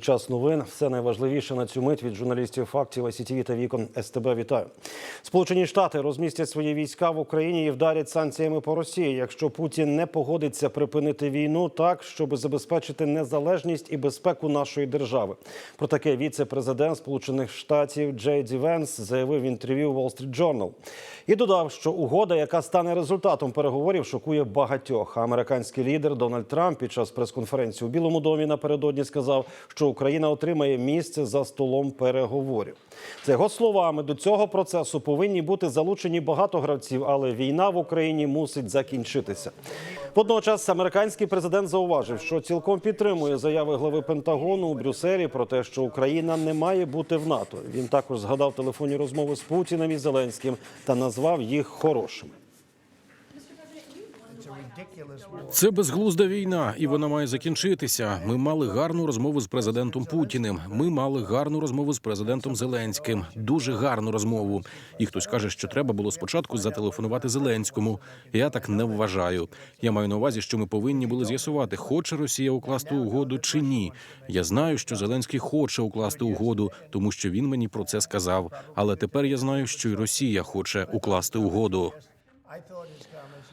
Час новин. Все найважливіше на цю мить від журналістів фактів АСІТВ та вікон СТБ. Вітаю. Сполучені Штати розмістять свої війська в Україні і вдарять санкціями по Росії, якщо Путін не погодиться припинити війну так, щоб забезпечити незалежність і безпеку нашої держави. Про таке віце-президент Сполучених Штатів Джей Ді Венс заявив в інтерв'ю Wall Street Journal. і додав, що угода, яка стане результатом переговорів, шокує багатьох. Американський лідер Дональд Трамп під час прес-конференції у Білому домі напередодні сказав, що Україна отримає місце за столом переговорів. За його словами, до цього процесу повинні бути залучені багато гравців, але війна в Україні мусить закінчитися. Водночас американський президент зауважив, що цілком підтримує заяви глави Пентагону у Брюсселі про те, що Україна не має бути в НАТО. Він також згадав телефонні розмови з Путіним і Зеленським та назвав їх хорошими. Це безглузда війна, і вона має закінчитися. Ми мали гарну розмову з президентом Путіним. Ми мали гарну розмову з президентом Зеленським. Дуже гарну розмову. І хтось каже, що треба було спочатку зателефонувати Зеленському. Я так не вважаю. Я маю на увазі, що ми повинні були з'ясувати, хоче Росія укласти угоду чи ні. Я знаю, що Зеленський хоче укласти угоду, тому що він мені про це сказав. Але тепер я знаю, що й Росія хоче укласти угоду.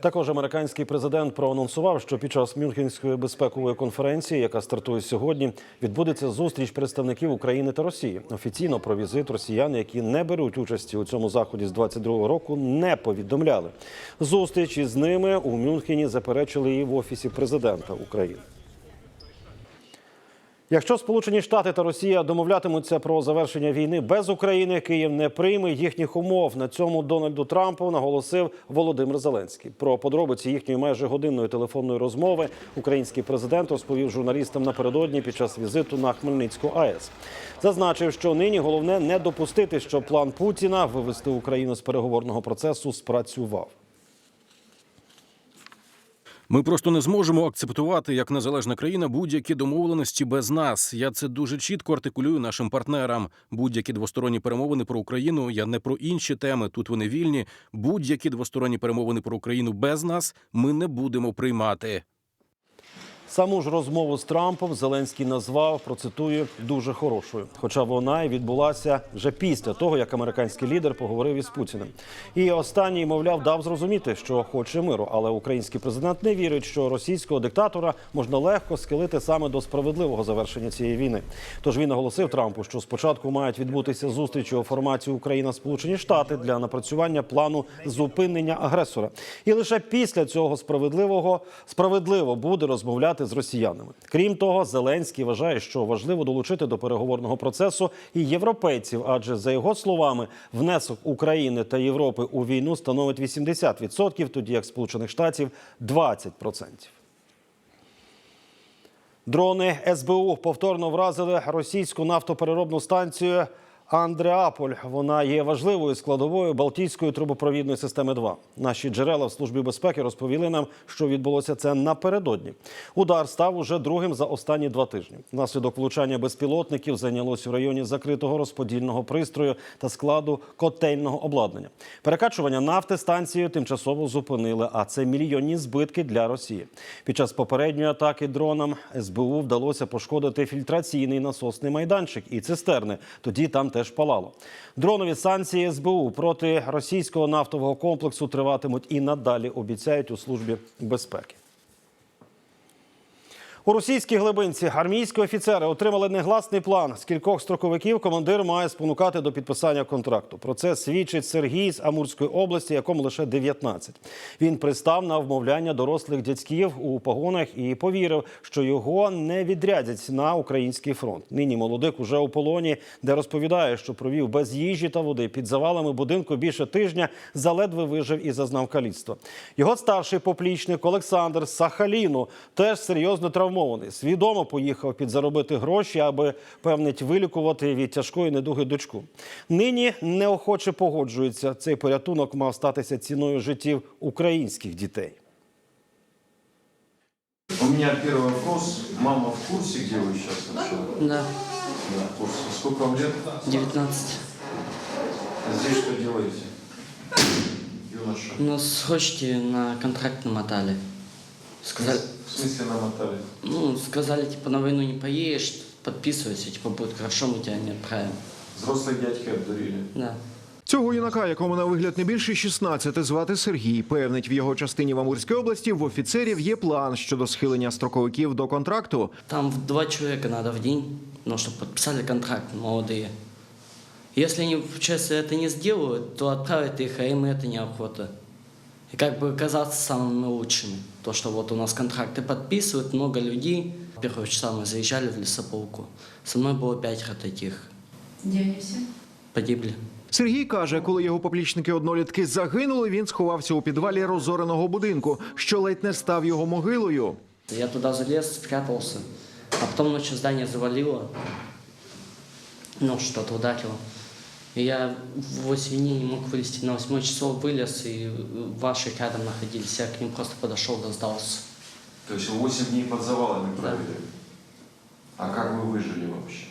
Також американський президент проанонсував, що під час Мюнхенської безпекової конференції, яка стартує сьогодні, відбудеться зустріч представників України та Росії. Офіційно про візит росіян, які не беруть участі у цьому заході з 22-го року, не повідомляли. Зустріч із ними у Мюнхені заперечили і в офісі президента України. Якщо Сполучені Штати та Росія домовлятимуться про завершення війни без України, Київ не прийме їхніх умов. На цьому Дональду Трампу наголосив Володимир Зеленський. Про подробиці їхньої майже годинної телефонної розмови український президент розповів журналістам напередодні під час візиту на Хмельницьку АЕС. Зазначив, що нині головне не допустити, щоб план Путіна вивести Україну з переговорного процесу спрацював. Ми просто не зможемо акцептувати як незалежна країна будь-які домовленості без нас. Я це дуже чітко артикулюю нашим партнерам. Будь-які двосторонні перемовини про Україну. Я не про інші теми. Тут вони вільні. Будь-які двосторонні перемовини про Україну без нас ми не будемо приймати. Саму ж розмову з Трампом Зеленський назвав процитую дуже хорошою, хоча вона і відбулася вже після того, як американський лідер поговорив із Путіним. І останній, мовляв, дав зрозуміти, що хоче миру, але український президент не вірить, що російського диктатора можна легко схилити саме до справедливого завершення цієї війни. Тож він наголосив Трампу, що спочатку мають відбутися зустрічі у форматі Україна Сполучені Штати для напрацювання плану зупинення агресора. І лише після цього справедливого справедливо буде розмовляти з росіянами. Крім того, Зеленський вважає, що важливо долучити до переговорного процесу і європейців, адже за його словами, внесок України та Європи у війну становить 80%, тоді як Сполучених Штатів 20%. Дрони СБУ повторно вразили російську нафтопереробну станцію Андреаполь. Вона є важливою складовою Балтійської трубопровідної системи. 2 наші джерела в службі безпеки розповіли нам, що відбулося це напередодні. Удар став уже другим за останні два тижні. Внаслідок влучання безпілотників зайнялось у районі закритого розподільного пристрою та складу котельного обладнання. Перекачування нафти станцією тимчасово зупинили, а це мільйонні збитки для Росії. Під час попередньої атаки дронам СБУ вдалося пошкодити фільтраційний насосний майданчик і цистерни. Тоді там теж палало. Дронові санкції СБУ проти російського нафтового комплексу триватимуть і надалі. Обіцяють у службі безпеки. У російській глибинці армійські офіцери отримали негласний план. З кількох строковиків командир має спонукати до підписання контракту. Про це свідчить Сергій з Амурської області, якому лише 19. Він пристав на вмовляння дорослих дядьків у погонах і повірив, що його не відрядять на український фронт. Нині молодик уже у полоні, де розповідає, що провів без їжі та води під завалами будинку більше тижня, заледве вижив і зазнав каліцтва. Його старший поплічник Олександр Сахаліну теж серйозно травмований. Свідомо поїхав підзаробити гроші, аби певнить вилікувати від тяжкої недуги дочку. Нині неохоче погоджується. Цей порятунок мав статися ціною життів українських дітей. У меня первый вопрос. Мама в курсе, где вы сейчас вообще? Да, Да, в курсе. Сколько вам лет? 19. Здесь что делаете? Юноша. Нас хочете на контракт намотали. Сказали, В смысле намотали? ну, сказали, типа, на войну не поедешь, подписывайся, типа, будет хорошо, мы тебя не отправим. Взрослые дядьки обдурили. Да. Цього юнака, якому на вигляд не більше 16, звати Сергій, певнить в його частині в Амурській області в офіцерів є план щодо схилення строковиків до контракту. Там в два человека надо в день, ну, чтобы подписали контракт молодые. Если они, получается, это не сделают, то отправят их, а им это неохота. И как бы оказаться самыми лучшими. То, что вот у нас контракты подписывают, много людей. Первого числа мы заезжали в лесополку. Со мной было пятеро таких. Где они все? Погибли. Сергій каже, коли його поплічники-однолітки загинули, він сховався у підвалі розореного будинку, що ледь не став його могилою. Я туда залез, спрятался, а потом ночью здание завалило, ну, что-то ударило. Я в 8 дней не мог вылезти. На 8 часов вылез, и ваши рядом находились. Я к ним просто подошел, да сдался. То есть вы 8 дней под завалами Да. провели? А как вы выжили вообще?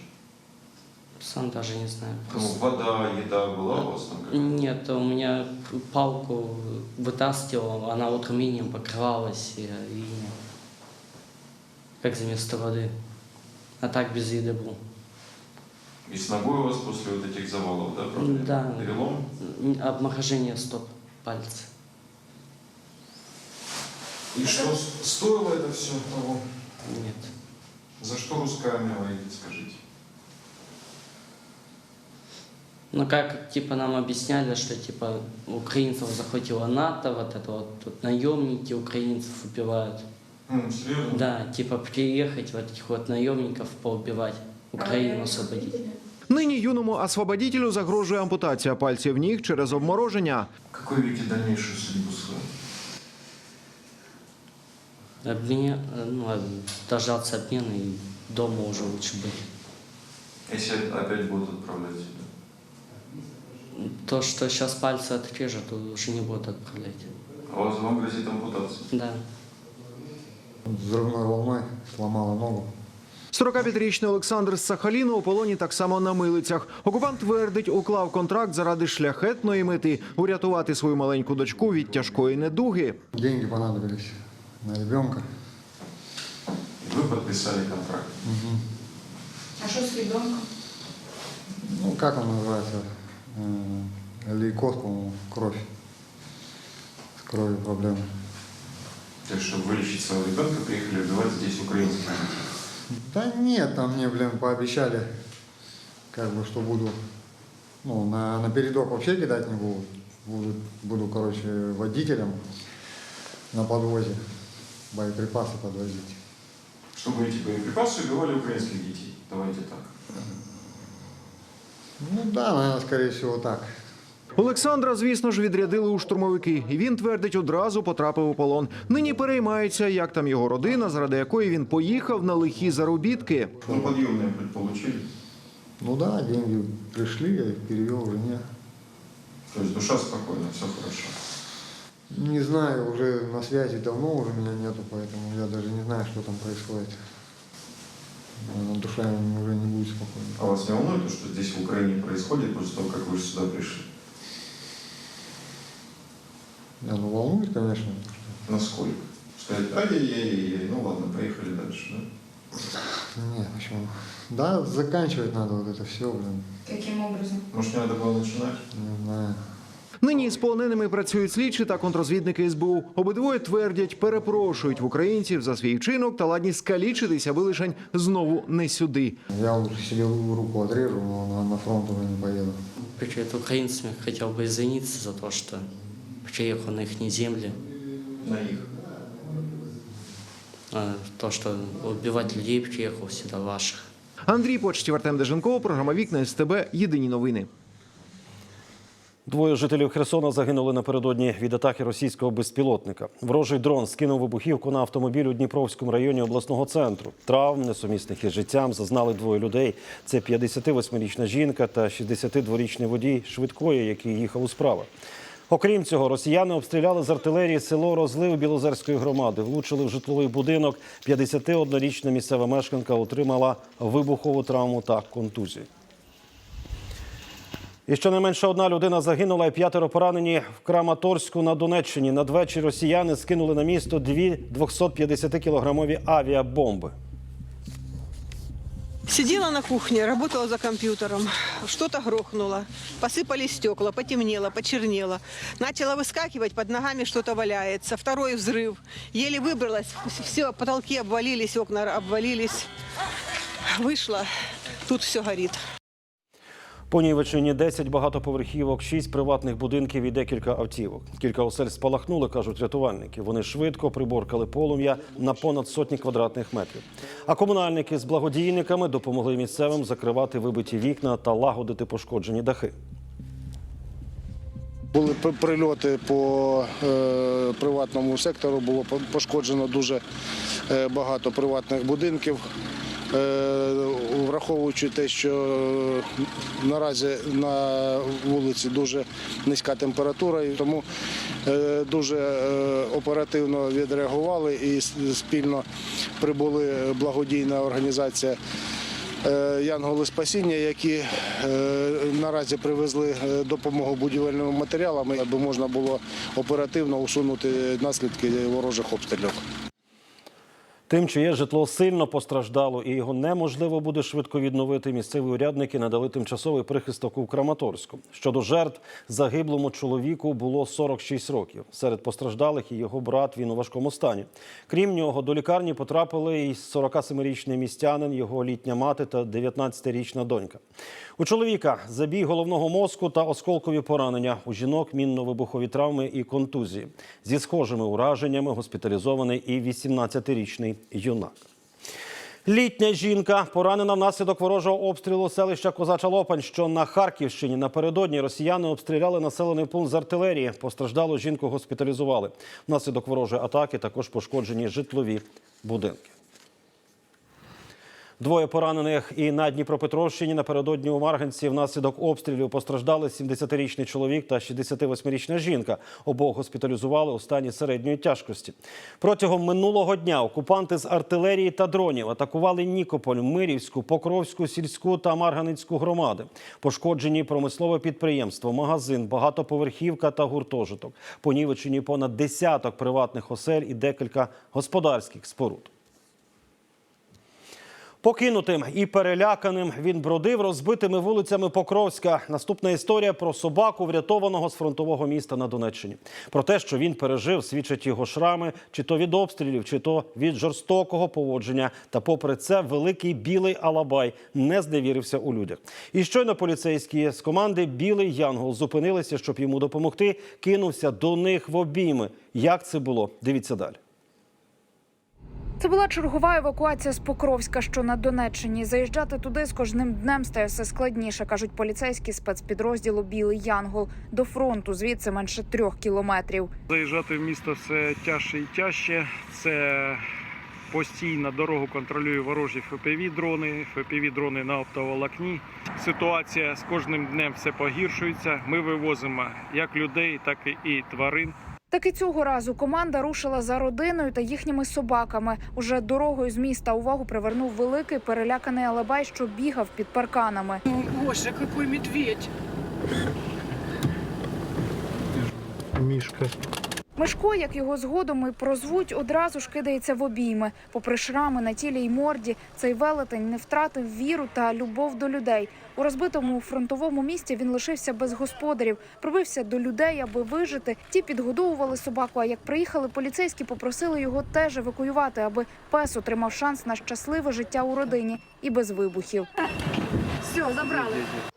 Сам даже не знаю. Ну, вода, еда была у вас там какая-то? Нет, у меня палку вытаскивал, она вот алюминием покрывалась, и, и как заместо воды. А так без еды был. И с ногой у вас после вот этих завалов, да, проблемы? Да. Перелом? Обморожение стоп пальца. И что стоило это все того? Нет. За что русская армия воюет, скажите? Ну как, типа, нам объясняли, что, типа, украинцев захватила НАТО, вот это вот, тут наемники украинцев убивают. М, серьезно? Да, типа, приехать вот этих вот наемников поубивать, Украину освободить. Нині юному освободітелю загрожує ампутація пальців ніг через обмороження. Какой видите дальнейшую судьбу свою? Обменя, ну, а, дождаться обмена и дома уже лучше быть. Если опять будут отправлять сюда? То, что сейчас пальцы отрежут, то уже не будут отправлять. А у вас вам грозит ампутация? Да. взрывной волной сломала ногу. 45-річний Олександр з Сахаліну у полоні так само на милицях. Окупант твердить, уклав контракт заради шляхетної мети урятувати свою маленьку дочку від тяжкої недуги. Деньги понадобились на ребенка. И вы подписали контракт. А что с ребенком? Ну, как он называется? Э, Лейкоз, по-моему, кровь. С кровью проблемы. То есть, чтобы вылечить своего ребенка, приехали убивать здесь украинских детей. Да нет, там мне, блин, пообещали, как бы, что буду, ну, на, на передок вообще кидать не буду. Буду, буду, короче, водителем на подвозе боеприпасы подвозить. Чтобы эти боеприпасы убивали украинских детей. Давайте так. Ну да, наверное, скорее всего, так. Олександра, звісно ж, відрядили у штурмовики, і він твердить, одразу потрапив у полон. Нині переймається, як там його родина, заради якої він поїхав на лихі заробітки. Ну, подъемные получили. Ну да, деньги пришли, я их перевел жене. То есть душа спокойна, все хорошо. Не знаю, уже на связи давно уже меня нету, поэтому я даже не знаю, что там происходит. Наверное, душа уже не будет спокойна. А вас не волнует то, что здесь в Украине происходит после того, как вы сюда пришли? Не, ну волнует, конечно. Насколько? Сказать, ай-яй-яй, ну ладно, поехали дальше, да? Нет, почему? Да, заканчивать надо вот это все, блин. Каким образом? Может, не надо было начинать? Не знаю. Нині з полоненими працюють слідчі та контрозвідники СБУ. Обидвоє твердять, перепрошують в українців за свій вчинок та ладні скалічитися, аби лишень знову не сюди. Я лучше себе руку отрежу, но на, на фронт уже не поеду. Перед украинцами хотел бы извиниться за то, что приехал на их земли. На их. А, То, что убивать людей приехал сюда ваших. Андрій Почтів, Артем Деженков, програма Вікна СТБ. Єдині новини. Двоє жителів Херсона загинули напередодні від атаки російського безпілотника. Ворожий дрон скинув вибухівку на автомобіль у Дніпровському районі обласного центру. Травм, несумісних із життям, зазнали двоє людей. Це 58-річна жінка та 62-річний водій швидкої, який їхав у справи. Окрім цього, росіяни обстріляли з артилерії село Розлив Білозерської громади. Влучили в житловий будинок. 51-річна місцева мешканка отримала вибухову травму та контузію. І щонайменше одна людина загинула і п'ятеро поранені в Краматорську на Донеччині. Надвечір росіяни скинули на місто дві 250-кілограмові авіабомби. Сидела на кухне, работала за компьютером. Что-то грохнуло. Посыпались стекла, потемнело, почернело. Начала выскакивать, под ногами что-то валяется. Второй взрыв. Еле выбралась. Все, потолки обвалились, окна обвалились. Вышла. Тут все горит. По Нівеччині 10 багатоповерхівок, 6 приватних будинків і декілька автівок. Кілька осель спалахнули, кажуть рятувальники. Вони швидко приборкали полум'я на понад сотні квадратних метрів. А комунальники з благодійниками допомогли місцевим закривати вибиті вікна та лагодити пошкоджені дахи. Були прильоти по е, приватному сектору, було пошкоджено дуже е, багато приватних будинків. Е, враховуючи те, що наразі на вулиці дуже низька температура, і тому е, дуже е, оперативно відреагували і спільно прибули благодійна організація Янголи спасіння, які наразі привезли допомогу будівельними матеріалами, аби можна було оперативно усунути наслідки ворожих обстрілів. Тим, чиє житло сильно постраждало і його неможливо буде швидко відновити, місцеві урядники надали тимчасовий прихисток у Краматорську. Щодо жертв, загиблому чоловіку було 46 років. Серед постраждалих і його брат він у важкому стані. Крім нього, до лікарні потрапили і 47-річний містянин, його літня мати та 19-річна донька. У чоловіка забій головного мозку та осколкові поранення. У жінок мінно-вибухові травми і контузії. Зі схожими ураженнями госпіталізований і 18-річний юнак. Літня жінка поранена внаслідок ворожого обстрілу селища Козача Лопань, що на Харківщині. Напередодні росіяни обстріляли населений пункт з артилерії. Постраждалу жінку госпіталізували. Внаслідок ворожої атаки також пошкоджені житлові будинки. Двоє поранених і на Дніпропетровщині напередодні у Марганці внаслідок обстрілів постраждали 70-річний чоловік та 68-річна жінка. Обох госпіталізували у стані середньої тяжкості. Протягом минулого дня окупанти з артилерії та дронів атакували Нікополь, Мирівську, Покровську, сільську та Марганицьку громади. Пошкоджені промислове підприємство, магазин, багатоповерхівка та гуртожиток. Понівечені понад десяток приватних осель і декілька господарських споруд. Покинутим і переляканим він бродив розбитими вулицями Покровська. Наступна історія про собаку, врятованого з фронтового міста на Донеччині. Про те, що він пережив, свідчать його шрами, чи то від обстрілів, чи то від жорстокого поводження. Та, попри це, великий білий Алабай не зневірився у людях. І щойно поліцейські з команди Білий Янгол зупинилися, щоб йому допомогти. Кинувся до них в обійми. Як це було? Дивіться далі. Це була чергова евакуація з Покровська, що на Донеччині. Заїжджати туди з кожним днем стає все складніше, кажуть поліцейські спецпідрозділу Білий Янгол. До фронту звідси менше трьох кілометрів. Заїжджати в місто все тяжче і тяжче. Це постійно дорогу контролює ворожі ФПВ-дрони, ФПВ-дрони на оптоволокні. Ситуація з кожним днем все погіршується. Ми вивозимо як людей, так і тварин. Так і цього разу команда рушила за родиною та їхніми собаками. Уже дорогою з міста увагу привернув великий переляканий Алабай, що бігав під парканами. Боже, який медведь! Мішка. Мишко, як його згодом і прозвуть, одразу ж кидається в обійми. Попри шрами на тілі й морді, цей велетень не втратив віру та любов до людей. У розбитому фронтовому місті він лишився без господарів, пробився до людей, аби вижити. Ті підгодовували собаку. А як приїхали поліцейські, попросили його теж евакуювати, аби пес отримав шанс на щасливе життя у родині і без вибухів. Все, забрали.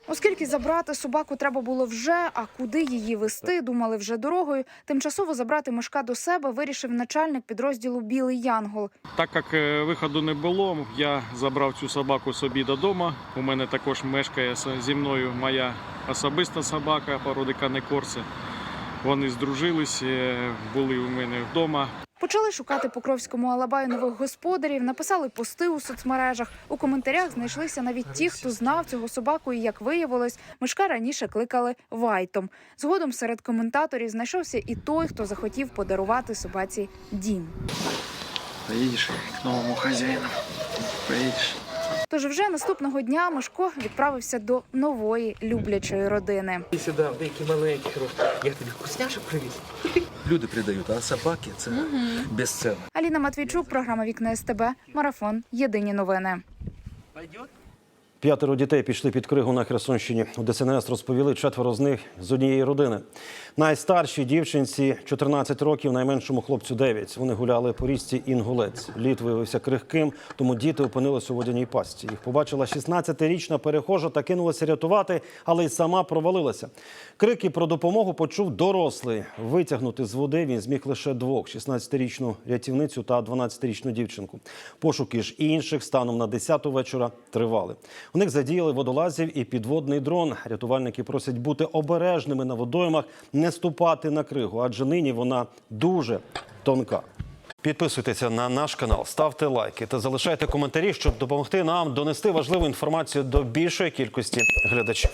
Оскільки забрати собаку треба було вже, а куди її вести, думали вже дорогою. Тимчасово забрати мишка до себе вирішив начальник підрозділу Білий Янгол. Так як е, виходу не було, я забрав цю собаку собі додому. У мене також мешкає зі мною моя особиста собака породи канекорси. Вони здружились, е, були у мене вдома. Почали шукати Покровському Алабаю нових господарів, написали пости у соцмережах. У коментарях знайшлися навіть ті, хто знав цього собаку, і як виявилось, мишка раніше кликали Вайтом. Згодом серед коментаторів знайшовся і той, хто захотів подарувати собаці дім. Поїдеш к новому хазяїну. Поїдеш. Тож вже наступного дня Мишко відправився до нової люблячої родини. І сюди, деякі маленькі. Я тобі вкусняшок привіз. Люди придають, а собаки це безцінно. Аліна Матвійчук, програма Вікна СТБ, марафон. Єдині новини. П'ятеро дітей пішли під кригу на Херсонщині. У ДСНС розповіли четверо з них з однієї родини. Найстаршій дівчинці 14 років, найменшому хлопцю 9. Вони гуляли по річці Інгулець. Лід виявився крихким, тому діти опинилися у водяній пастці. Їх побачила 16-річна перехожа та кинулася рятувати, але й сама провалилася. Крики про допомогу почув дорослий. Витягнути з води він зміг лише двох: 16-річну рятівницю та 12-річну дівчинку. Пошуки ж інших станом на 10-ту вечора тривали. У них задіяли водолазів і підводний дрон. Рятувальники просять бути обережними на водоймах, не ступати на кригу, адже нині вона дуже тонка. Підписуйтеся на наш канал, ставте лайки та залишайте коментарі, щоб допомогти нам донести важливу інформацію до більшої кількості глядачів.